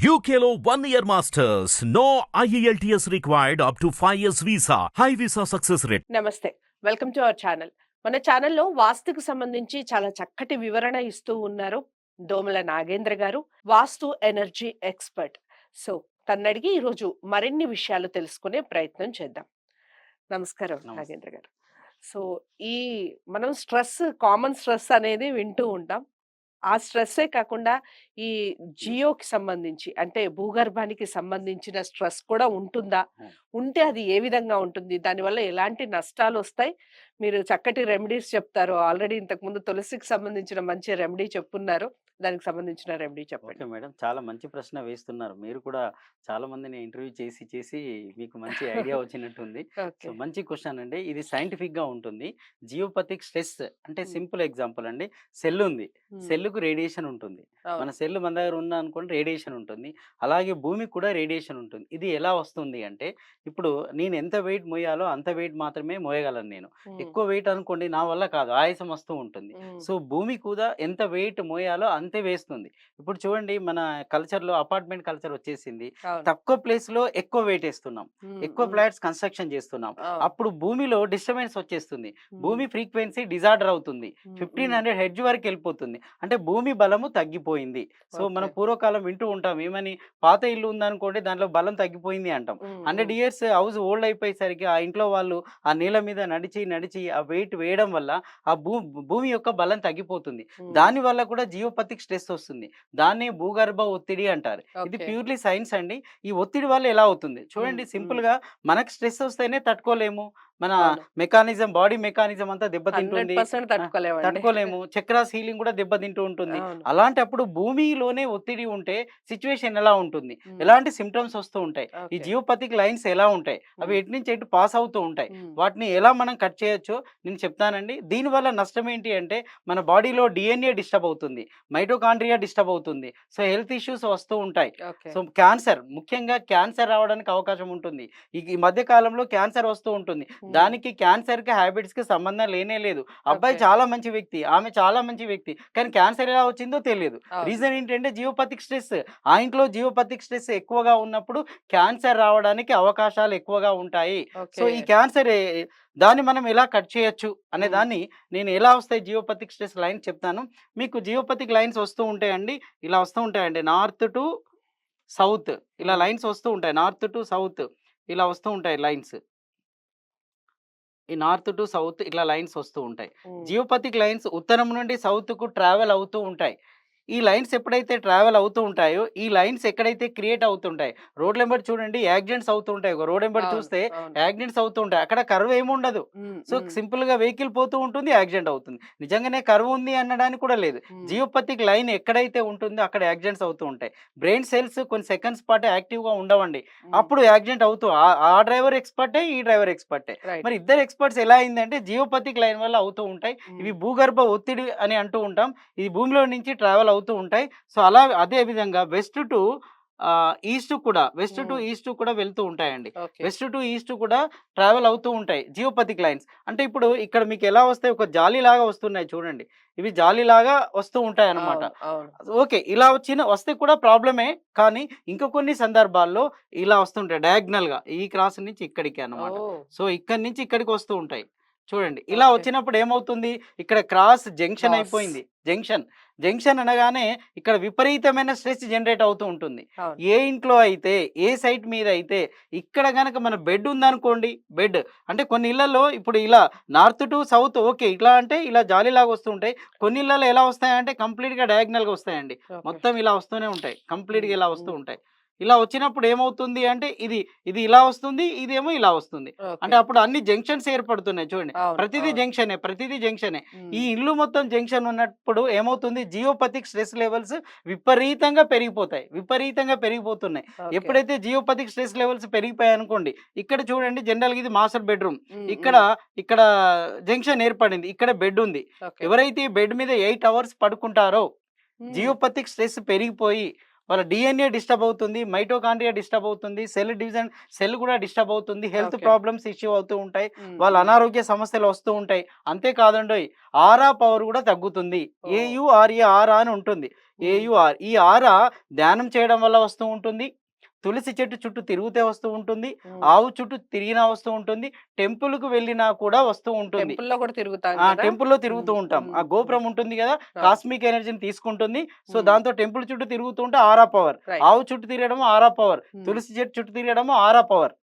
One year masters. No E IELTS required up to 5 years visa. High visa success rate. నమస్తే welcome to our channel మన ఛానల్లో వాస్తుకు సంబంధించి చాలా చక్కటి వివరణ ఇస్తూ ఉన్నారు Domala Nagendra garu vastu energy expert so తన్నడిగి ఈరోజు మరిన్ని విషయాలు తెలుసుకునే ప్రయత్నం చేద్దాం నమస్కారం. నాగేంద్ర గారు సో ఈ మనం స్ట్రెస్ కామన్ స్ట్రెస్ అనేది వింటూ ఉంటాం ఆ స్ట్రెస్సే కాకుండా ఈ జియోకి సంబంధించి అంటే భూగర్భానికి సంబంధించిన స్ట్రెస్ కూడా ఉంటుందా. ఉంటే అది ఏ విధంగా ఉంటుంది? దానివల్ల ఎలాంటి నష్టాలు వస్తాయి మీరు చక్కటి రెమెడీస్ చెప్తారు. ఆల్రెడీ ఇంతకు ముందు తులసికి సంబంధించిన మంచి రెమెడీ చెప్పున్నారు. దానికి సంబంధించిన రెమెడీ చెప్పండి. మేడం. చాలా మంచి ప్రశ్న వేస్తున్నారు. మీరు కూడా చాలా మందిని ఇంటర్వ్యూ చేసి చేసి మీకు మంచి ఐడియా వచ్చినట్టుంది. సో మంచి క్వశ్చన్ అండి. ఇది సైంటిఫిక్గా ఉంటుంది. జియోపతిక్ స్ట్రెస్ అంటే. సింపుల్ ఎగ్జాంపుల్ అండి. సెల్ ఉంది. సెల్లుకు రేడియేషన్ ఉంటుంది. మన సెల్ మన దగ్గర ఉన్న అనుకోండి రేడియేషన్ ఉంటుంది. అలాగే భూమికి కూడా రేడియేషన్ ఉంటుంది. ఇది ఎలా వస్తుంది అంటే ఇప్పుడు నేను ఎంత వెయిట్ మోయాలో అంత వెయిట్ మాత్రమే మోయగలను నేను. ఎక్కువ వెయిట్ అనుకోండి నా వల్ల కాదు. ఆయాసం వస్తూ ఉంటుంది. సో భూమి కూడా ఎంత వెయిట్ మోయాలో అంతే వేస్తుంది. ఇప్పుడు చూడండి మన కల్చర్లో అపార్ట్మెంట్ కల్చర్ వచ్చేసింది. తక్కువ ప్లేస్లో ఎక్కువ వెయిట్ వేస్తున్నాం. ఎక్కువ ఫ్లాట్స్ కన్స్ట్రక్షన్ చేస్తున్నాం. అప్పుడు భూమిలో డిస్టర్బెన్స్ వచ్చేస్తుంది. భూమి ఫ్రీక్వెన్సీ డిజార్డర్ అవుతుంది. ఫిఫ్టీన్ హండ్రెడ్ హెడ్జ్ వరకు వెళ్ళిపోతుంది. అంటే భూమి బలము తగ్గిపోయింది. సో మనం. పూర్వకాలం వింటూ ఉంటాం. ఏమని పాత ఇల్లు ఉందనుకోండి దాంట్లో బలం తగ్గిపోయింది అంటాం. హండ్రెడ్ ఇయర్స్ హౌస్ ఓల్డ్ అయిపోయేసరికి ఆ ఇంట్లో వాళ్ళు ఆ నీళ్ళ మీద నడిచి నడిచి ఆ వెయిట్ వేయడం వల్ల ఆ భూ భూమి యొక్క బలం తగ్గిపోతుంది. దాని వల్ల కూడా జియోపతిక్ స్ట్రెస్ వస్తుంది. దాన్ని భూగర్భ ఒత్తిడి అంటారు. ఇది ప్యూర్లీ సైన్స్ అండి. ఈ ఒత్తిడి వల్ల ఎలా అవుతుంది? చూడండి సింపుల్గా మనకు స్ట్రెస్ వస్తేనే తట్టుకోలేము. మన. మెకానిజం బాడీ మెకానిజం అంతా దెబ్బతింటుంది తట్టుకోలేము. చక్రాస్ హీలింగ్ కూడా దెబ్బతింటూ ఉంటుంది. అలాంటప్పుడు భూమిలోనే ఒత్తిడి ఉంటే సిచ్యువేషన్ ఎలా ఉంటుంది? ఎలాంటి సిమ్టమ్స్ వస్తూ ఉంటాయి? ఈ. జియోపతిక్ లైన్స్ ఎలా ఉంటాయి? అవి ఎటు నుంచి ఎటు పాస్ అవుతూ ఉంటాయి? వాటిని ఎలా మనం కట్ చేయొచ్చో నేను చెప్తానండి. దీనివల్ల నష్టం ఏంటి అంటే మన బాడీలో డిఎన్ఏ డిస్టర్బ్ అవుతుంది. మైటోకాండ్రియా డిస్టర్బ్ అవుతుంది. సో హెల్త్ ఇష్యూస్ వస్తూ ఉంటాయి. సో క్యాన్సర్ ముఖ్యంగా క్యాన్సర్ రావడానికి అవకాశం ఉంటుంది. ఈ మధ్య కాలంలో క్యాన్సర్ వస్తూ ఉంటుంది. దానికి క్యాన్సర్కి హ్యాబిట్స్కి సంబంధం లేనే లేదు. అబ్బాయి. చాలా మంచి వ్యక్తి ఆమె చాలా మంచి వ్యక్తి కానీ క్యాన్సర్ ఎలా వచ్చిందో తెలియదు. రీజన్ ఏంటంటే జియోపతిక్ స్ట్రెస్. ఆ ఇంట్లో జియోపతిక్ స్ట్రెస్ ఎక్కువగా ఉన్నప్పుడు క్యాన్సర్ రావడానికి అవకాశాలు ఎక్కువగా ఉంటాయి. సో. ఈ క్యాన్సర్ దాన్ని మనం ఎలా కట్ చేయొచ్చు అనే. దాన్ని నేను ఎలా వస్తాయి జియోపతిక్ స్ట్రెస్ లైన్స్ చెప్తాను. మీకు జియోపతిక్ లైన్స్ వస్తూ ఉంటాయండి. ఇలా వస్తూ ఉంటాయండి. North to south. ఇలా. లైన్స్ వస్తూ ఉంటాయి. North to south. ఇలా వస్తూ ఉంటాయి లైన్స్. ఈ నార్త్ టు సౌత్ ఇట్లా లైన్స్ వస్తూ ఉంటాయి. జియోపతిక్ లైన్స్ ఉత్తరం నుండి సౌత్కు ట్రావెల్ అవుతూ ఉంటాయి. ఈ లైన్స్ ఎప్పుడైతే ట్రావెల్ అవుతూ ఉంటాయో ఈ లైన్స్ ఎక్కడైతే క్రియేట్ అవుతుంటాయి రోడ్ నెంబర్ చూడండి యాక్సిడెంట్స్ అవుతూ ఉంటాయి. ఒక రోడ్ నెంబర్ చూస్తే. యాక్సిడెంట్స్ అవుతూ ఉంటాయి. అక్కడ కర్వ్ ఏముండదు సో సింపుల్గా వెహికల్ పోతూ ఉంటుంది యాక్సిడెంట్ అవుతుంది. నిజంగానే కర్వ్ ఉంది అనడానికి కూడా లేదు. జియోపతిక్ లైన్ ఎక్కడైతే ఉంటుందో అక్కడ యాక్సిడెంట్స్ అవుతూ ఉంటాయి. బ్రెయిన్ సెల్స్ కొన్ని సెకండ్స్ పాటు యాక్టివ్గా ఉండవండి అప్పుడు యాక్సిడెంట్ అవుతూ ఆ- డ్రైవర్ ఎక్స్పర్టే ఈ డ్రైవర్ ఎక్స్పర్టే. రైట్. మరి ఇద్దరు ఎక్స్పర్ట్స్ ఎలా అయిందంటే జియోపతిక్ లైన్ వల్ల అవుతూ ఉంటాయి. ఇవి భూగర్భ ఒత్తిడి అని అంటూ ఉంటాం. ఇది భూమిలో నుంచి ట్రావెల్ అవుతూ ఉంటాయి. సో అలా అదే విధంగా వెస్ట్ టు ఈస్ట్ కూడా వెస్ట్ టు. ఈస్ట్ కూడా వెళ్తూ ఉంటాయండి. వెస్ట్ టు ఈస్ట్ కూడా ట్రావెల్ అవుతూ ఉంటాయి. Geopathic lines. అంటే ఇప్పుడు ఇక్కడ మీకు ఎలా వస్తాయి? ఒక జాలి లాగా వస్తున్నాయి చూడండి. ఇవి జాలి లాగా వస్తూ ఉంటాయి అవును. ఓకే. ఇలా వచ్చిన వస్తే కూడా ప్రాబ్లమే. కానీ ఇంకా కొన్ని సందర్భాల్లో ఇలా వస్తుంటాయి డయాగ్నల్గా ఈ క్రాస్ నుంచి ఇక్కడికి అన్నమాట. ఓ, సో ఇక్కడి నుంచి ఇక్కడికి వస్తూ ఉంటాయి. చూడండి ఇలా. వచ్చినప్పుడు ఏమవుతుంది ఇక్కడ క్రాస్ జంక్షన్. అయిపోయింది జంక్షన్ జంక్షన్ అనగానే ఇక్కడ విపరీతమైన స్ట్రెస్ జనరేట్ అవుతూ ఉంటుంది. ఏ ఇంట్లో అయితే ఏ సైట్ మీద అయితే ఇక్కడ గనక మన బెడ్ ఉందనుకోండి బెడ్ అంటే కొన్ని ఇళ్ళలో ఇప్పుడు ఇలా నార్త్ టు సౌత్ ఓకే ఇట్లా అంటే ఇలా జాలీలాగా వస్తూ ఉంటాయి కొన్ని ఇళ్ళలో ఎలా వస్తాయంటే కంప్లీట్గా డయాగ్నల్గా వస్తాయండి. మొత్తం ఇలా వస్తూనే ఉంటాయి కంప్లీట్గా ఇలా వస్తూ. ఉంటాయి ఇలా వచ్చినప్పుడు ఏమవుతుంది అంటే ఇది ఇది ఇలా వస్తుంది ఇదేమో ఇలా వస్తుంది. అంటే అప్పుడు అన్ని జంక్షన్స్ ఏర్పడుతున్నాయి చూడండి. ప్రతిదీ. జంక్షనే ప్రతిదీ జంక్షనే. ఈ ఇల్లు మొత్తం జంక్షన్ ఉన్నప్పుడు ఏమవుతుంది? జియోపతిక్ స్ట్రెస్ లెవెల్స్ విపరీతంగా పెరిగిపోతాయి. విపరీతంగా పెరిగిపోతున్నాయి. ఎప్పుడైతే జియోపతిక్ స్ట్రెస్ లెవెల్స్ పెరిగిపోయాయి అనుకోండి ఇక్కడ చూడండి జనరల్గా ఇది మాస్టర్ బెడ్రూమ్. ఇక్కడ ఇక్కడ జంక్షన్ ఏర్పడింది. ఇక్కడ బెడ్ ఉంది. ఎవరైతే బెడ్ మీద ఎయిట్ అవర్స్ పడుకుంటారో జియోపతిక్ స్ట్రెస్ పెరిగిపోయి వాళ్ళ డిఎన్ఏ డిస్టర్బ్ అవుతుంది మైటోకాండ్రియా డిస్టర్బ్ అవుతుంది సెల్ డివిజన్ సెల్ కూడా డిస్టర్బ్ అవుతుంది హెల్త్. ప్రాబ్లమ్స్ ఇష్యూ అవుతూ ఉంటాయి వాళ్ళ. అనారోగ్య సమస్యలు వస్తూ ఉంటాయి అంతేకాదండి ఆరా పవర్ కూడా తగ్గుతుంది ఓ. ఏయుఆర్ఏ ఆరా అని ఉంటుంది ఏయుఆర్ ఈ ఆరా ధ్యానం చేయడం వల్ల వస్తూ ఉంటుంది తులసి చెట్టు చుట్టూ తిరిగితే వస్తూ ఉంటుంది. ఆవు చుట్టూ తిరిగినా వస్తూ ఉంటుంది. టెంపుల్కు వెళ్ళినా కూడా వస్తూ ఉంటుంది. టెంపుల్లో తిరుగుతాం ఆ కదా? టెంపుల్లో తిరుగుతూ ఉమ్, ఉంటాం. ఆ గోపురం ఉంటుంది కదా. కాస్మిక్ ఎనర్జీని తీసుకుంటుంది. సో. దాంతో టెంపుల్ చుట్టూ తిరుగుతూ ఉంటే ఆరా పవర్. ఆవు చుట్టూ తిరగడం ఆరా పవర్. తులసి చెట్టు చుట్టూ తిరగడం ఆరా పవర్.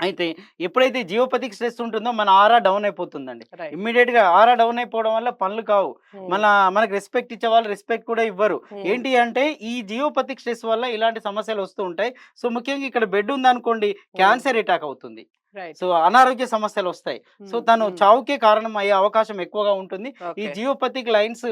అయితే ఎప్పుడైతే జియోపతిక్ స్ట్రెస్ ఉంటుందో మన ఆరా డౌన్ అయిపోతుందండి. ఇమ్మీడియట్గా ఆరా డౌన్ అయిపోవడం వల్ల పనులు కావు. మన మనకు రెస్పెక్ట్ ఇచ్చే వాళ్ళు రెస్పెక్ట్ కూడా ఇవ్వరు. ఏంటి అంటే ఈ జియోపతిక్ స్ట్రెస్ వల్ల ఇలాంటి సమస్యలు వస్తూ ఉంటాయి. సో ముఖ్యంగా ఇక్కడ బెడ్ ఉందనుకోండి క్యాన్సర్ అటాక్ అవుతుంది. సో అనారోగ్య సమస్యలు వస్తాయి. సో తను చావుకే కారణం అయ్యే అవకాశం ఎక్కువగా ఉంటుంది. ఈ. జియోపతిక్ లైన్స్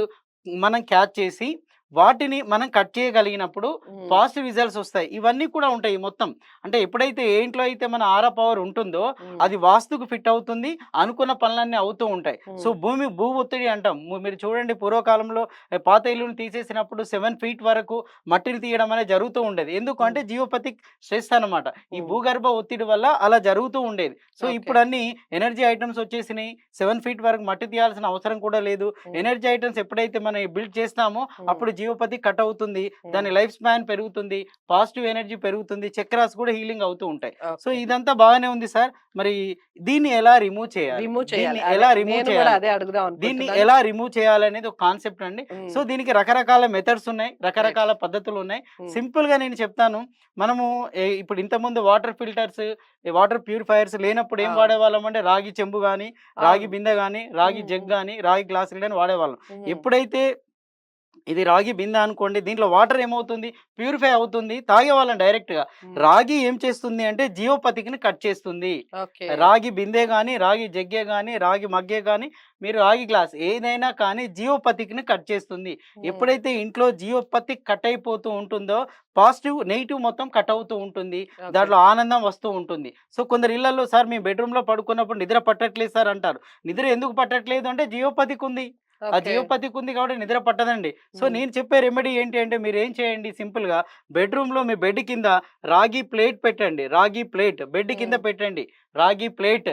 మనం క్యాచ్ చేసి వాటిని మనం కట్ చేయగలిగినప్పుడు పాజిటివ్ రిజల్ట్స్ వస్తాయి. ఇవన్నీ కూడా ఉంటాయి మొత్తం. అంటే ఎప్పుడైతే ఏ ఇంట్లో అయితే మన ఆరా పవర్ ఉంటుందో అది వాస్తుకు ఫిట్ అవుతుంది అనుకున్న పనులన్నీ అవుతూ ఉంటాయి. సో భూమి భూ ఒత్తిడి అంటాం. మీరు చూడండి పూర్వకాలంలో పాత ఇల్లుని తీసేసినప్పుడు సెవెన్ ఫీట్ వరకు మట్టిని తీయడం అనేది జరుగుతూ ఉండేది. ఎందుకు అంటే జియోపతిక్ స్ట్రెస్ అన్నమాట. ఈ. భూగర్భ ఒత్తిడి వల్ల అలా జరుగుతూ ఉండేది. సో. ఇప్పుడు అన్ని ఎనర్జీ ఐటమ్స్ వచ్చేసినాయి. సెవెన్ ఫీట్ వరకు మట్టి తీయాల్సిన అవసరం కూడా లేదు. ఎనర్జీ ఐటమ్స్ ఎప్పుడైతే మనం బిల్డ్ చేస్తామో అప్పుడు జియోపతి కట్ అవుతుంది దాని లైఫ్ స్పాన్ పెరుగుతుంది పాజిటివ్ ఎనర్జీ పెరుగుతుంది చక్రాస్ కూడా హీలింగ్ అవుతూ ఉంటాయి. సో. ఇదంతా బాగానే ఉంది సార్. మరి దీన్ని ఎలా రిమూవ్ చేయాలి? రిమూవ్ చేయాలి. దీన్ని ఎలా రిమూవ్ చేయాలి? దీన్ని. ఎలా రిమూవ్ చేయాలనేది ఒక కాన్సెప్ట్ అండి. సో దీనికి రకరకాల మెథడ్స్ ఉన్నాయి రకరకాల పద్ధతులు ఉన్నాయి. సింపుల్గా నేను చెప్తాను. మనము ఇప్పుడు ఇంతకుముందు వాటర్ ఫిల్టర్స్ వాటర్ ప్యూరిఫైయర్స్ లేనప్పుడు ఏం. వాడేవాళ్ళం అంటే రాగి చెంబు కానీ రాగి. బిందె కానీ రాగి జగ్. కానీ రాగి గ్లాసులు కానీ వాడేవాళ్ళం. ఎప్పుడైతే ఇది రాగి బిందె అనుకోండి దీంట్లో వాటర్ ఏమవుతుంది? ప్యూరిఫై అవుతుంది తాగేవాళ్ళం డైరెక్ట్గా రాగి ఏం చేస్తుంది అంటే జియోపతికిని కట్ చేస్తుంది. రాగి బిందె కానీ రాగి జగ్గే కానీ రాగి మగ్గే కానీ మీరు రాగి గ్లాస్ ఏదైనా కానీ జియోపతిక్ని కట్ చేస్తుంది. ఎప్పుడైతే ఇంట్లో జియోపతిక్ కట్ అయిపోతూ ఉంటుందో పాజిటివ్ నెగిటివ్ మొత్తం కట్ అవుతూ ఉంటుంది. దాంట్లో ఆనందం వస్తూ ఉంటుంది. సో కొందరు ఇళ్ళలో సార్ మీ బెడ్రూమ్లో పడుకున్నప్పుడు నిద్ర పట్టట్లేదు సార్ అంటారు. నిద్ర ఎందుకు పట్టట్లేదు అంటే జియోపతిక్ ఉంది ఆ. జియోపతిక్ ఉంది కాబట్టి నిద్ర పట్టదండి సో నేను చెప్పే రెమెడీ ఏంటి అంటే మీరు ఏం చేయండి సింపుల్గా బెడ్రూమ్లో మీ బెడ్ కింద రాగి ప్లేట్ పెట్టండి రాగి ప్లేట్ బెడ్ కింద. పెట్టండి రాగి ప్లేట్.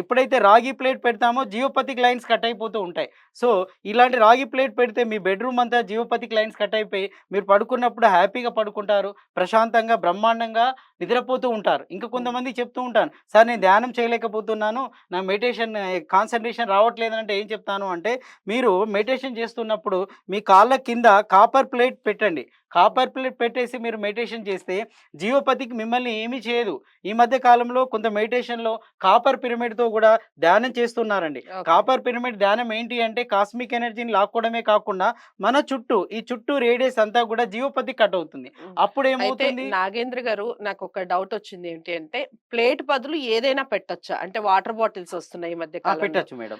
ఎప్పుడైతే రాగి ప్లేట్ పెడతామో జియోపతిక్ లైన్స్ కట్ అయిపోతూ ఉంటాయి. సో ఇలాంటి రాగి ప్లేట్ పెడితే మీ బెడ్రూమ్ అంతా జియోపతిక్ లైన్స్ కట్ అయిపోయి మీరు పడుకున్నప్పుడు హ్యాపీగా పడుకుంటారు ప్రశాంతంగా బ్రహ్మాండంగా నిద్రపోతూ ఉంటారు. ఇంకా కొంతమంది చెప్తూ ఉంటాను సార్ నేను ధ్యానం చేయలేకపోతున్నాను నా మెడిటేషన్ కాన్సన్ట్రేషన్ రావట్లేదు అంటే ఏం చెప్తాను అంటే మీరు మెడిటేషన్ చేస్తున్నప్పుడు మీ కాళ్ళ కింద కాపర్ ప్లేట్ పెట్టండి. కాపర్ ప్లేట్ పెట్టేసి మీరు మెడిటేషన్ చేస్తే జియోపతికి మిమ్మల్ని ఏమీ చేయదు. ఈ మధ్య కాలంలో కొంత మెడిటేషన్లో కాపర్ పిరమిడ్తో కూడా ధ్యానం చేస్తున్నారండి. కాపర్ పిరమిడ్ ధ్యానం ఏంటి అంటే కాస్మిక్ ఎనర్జీని లాక్కోవడమే కాకుండా మన చుట్టూ ఈ చుట్టూ రేడియస్ అంతా కూడా జియోపతి కట్ అవుతుంది. అప్పుడు అయితే ఏమవుతుంది నాగేంద్ర గారు నాకు ఒక డౌట్ వచ్చింది ఏంటి అంటే ప్లేట్ బదులు ఏదైనా పెట్టొచ్చా? అంటే వాటర్ బాటిల్స్ వస్తున్నాయి ఈ మధ్య పెట్టచ్చు మేడం.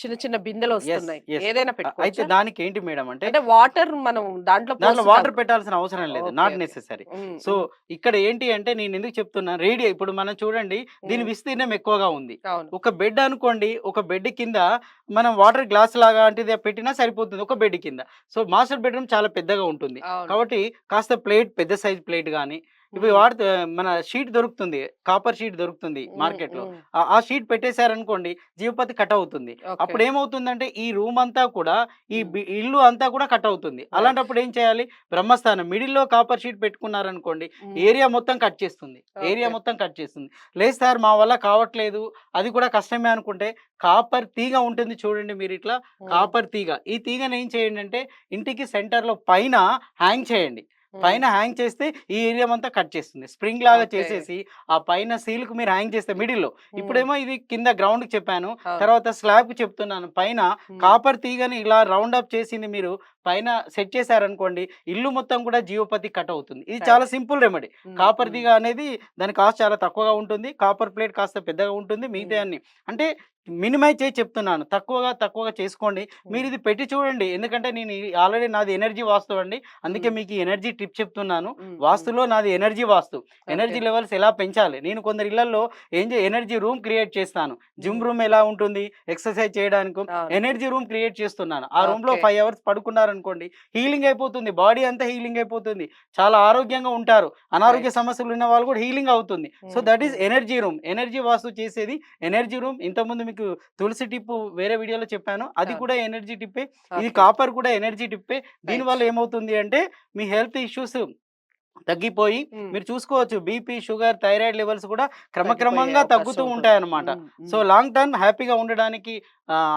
చిన్న చిన్న బిందెలు వస్తున్నాయి. ఏదైనా అయితే పెట్టుకోవచ్చు? దానికి ఏంటి మేడం అంటే అంటే వాటర్ మనం దాంట్లో తాగు- పెట్టాల్సిన అవసరం లేదు. నాట్. నెసెసరీ. సో ఇక్కడ ఏంటి అంటే నేను ఎందుకు చెప్తున్నా రేడియో ఇప్పుడు మనం చూడండి దీని విస్తీర్ణం ఎక్కువగా ఉంది. ఒక బెడ్ అనుకోండి ఒక బెడ్ కింద మనం వాటర్ గ్లాస్ లాగా అంటే పెట్టినా సరిపోతుంది ఒక బెడ్ కింద. సో మాస్టర్ బెడ్రూమ్ చాలా పెద్దగా ఉంటుంది. కాబట్టి కాస్త ప్లేట్ పెద్ద సైజ్ ప్లేట్ కానీ ఉమ్, వాడితే మన షీట్ దొరుకుతుంది. కాపర్ షీట్ దొరుకుతుంది మార్కెట్లో ఆ- షీట్ పెట్టేశారనుకోండి జీవపతి కట్ అవుతుంది. అప్పుడు ఏమవుతుందంటే ఈ రూమ్ అంతా కూడా ఈ ఇల్లు అంతా కూడా కట్ అవుతుంది. అలాంటప్పుడు ఏం చేయాలి? బ్రహ్మస్థానం మిడిల్లో కాపర్ షీట్ పెట్టుకున్నారనుకోండి ఏరియా మొత్తం కట్ చేస్తుంది. ఏరియా. మొత్తం కట్ చేస్తుంది. లేదు సార్ మా వల్ల కావట్లేదు. అది కూడా కష్టమే అనుకుంటే కాపర్ తీగ ఉంటుంది చూడండి మీరు ఇట్లా. కాపర్ తీగ. ఈ తీగను ఏం చేయండి అంటే ఇంటికి సెంటర్లో పైన హ్యాంగ్ చేయండి. పైన హ్యాంగ్ చేస్తే ఈ ఏరియా అంతా కట్ చేస్తుంది. స్ప్రింగ్ లాగా. చేసేసి ఆ పైన సీల్కు మీరు హ్యాంగ్ చేస్తే మిడిల్లో ఇప్పుడేమో ఇది కింద గ్రౌండ్కి చెప్పాను. తర్వాత స్లాబ్కి చెప్తున్నాను. పైన కాపర్ తీగని ఇలా రౌండ్ అప్ చేసింది మీరు. పైన సెట్ చేశారనుకోండి ఇల్లు మొత్తం కూడా జియోపతి కట్ అవుతుంది. ఇది. చాలా సింపుల్ రెమెడీ. కాపర్ తీగ అనేది దాని కాస్ట్ చాలా తక్కువగా ఉంటుంది. కాపర్ ప్లేట్ కాస్త పెద్దగా ఉంటుంది మిగతా అన్ని. అంటే మినిమైజ్ చేసి చెప్తున్నాను. తక్కువగా తక్కువగా చేసుకోండి. మీరు ఇది పెట్టి చూడండి. ఎందుకంటే నేను ఆల్రెడీ నాది ఎనర్జీ వాస్తు అండి. అందుకే. మీకు ఎనర్జీ టిప్ చెప్తున్నాను. వాస్తులో నాది ఎనర్జీ వాస్తు. ఎనర్జీ. లెవెల్స్ ఎలా పెంచాలి? నేను కొందరు ఇళ్ళలో ఏం చే ఎనర్జీ రూమ్ క్రియేట్ చేస్తాను. జిమ్ రూమ్ ఎలా ఉంటుంది? ఎక్సర్సైజ్ చేయడానికి. ఎనర్జీ రూమ్ క్రియేట్ చేస్తున్నాను. ఆ రూమ్లో. ఫైవ్ అవర్స్ పడుకున్నారు అనుకోండి హీలింగ్ అయిపోతుంది. బాడీ అంతా హీలింగ్ అయిపోతుంది. చాలా ఆరోగ్యంగా ఉంటారు. అనారోగ్య సమస్యలు ఉన్న వాళ్ళు కూడా హీలింగ్ అవుతుంది. So that is Mhm. Energy room. Energy vastu చేసేది ఎనర్జీ రూమ్. ఇంతకుముందు మీకు తులసి టిప్పు వేరే వీడియోలో చెప్పాను. అది. కూడా ఎనర్జీ టిప్పే. ఇది. కాపర్ కూడా ఎనర్జీ టిప్పే. దీని Right. వల్ల ఏమవుతుంది అంటే మీ హెల్త్ ఇష్యూస్ తగ్గిపోయి. మీరు చూసుకోవచ్చు బీపీ షుగర్ థైరాయిడ్ లెవెల్స్ కూడా క్రమక్రమంగా తగ్గుతూ ఉంటాయి ఉమ్, సో. లాంగ్ టర్మ్ హ్యాపీగా ఉండడానికి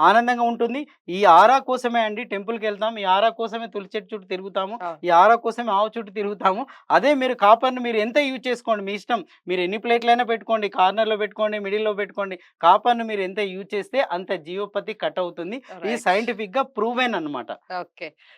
ఆనందంగా ఉంటుంది. ఈ ఆరా కోసమే అండి టెంపుల్కి వెళ్తాం. ఈ ఆరా కోసమే తులసి చెట్టు చుట్టూ తిరుగుతాము. ఈ ఆరా కోసమే ఆవు చుట్టూ తిరుగుతాము. అదే మీరు కాపర్ని మీరు ఎంత యూజ్ చేసుకోండి మీ ఇష్టం. మీరు ఎన్ని ప్లేట్లైనా పెట్టుకోండి కార్నర్లో పెట్టుకోండి మిడిల్లో పెట్టుకోండి కాపర్ని మీరు ఎంత యూజ్ చేస్తే అంత జీవోపతి కట్ అవుతుంది. ఇది Right. సైంటిఫిక్గా ప్రూవెన్ అన్నమాట. ఓకే.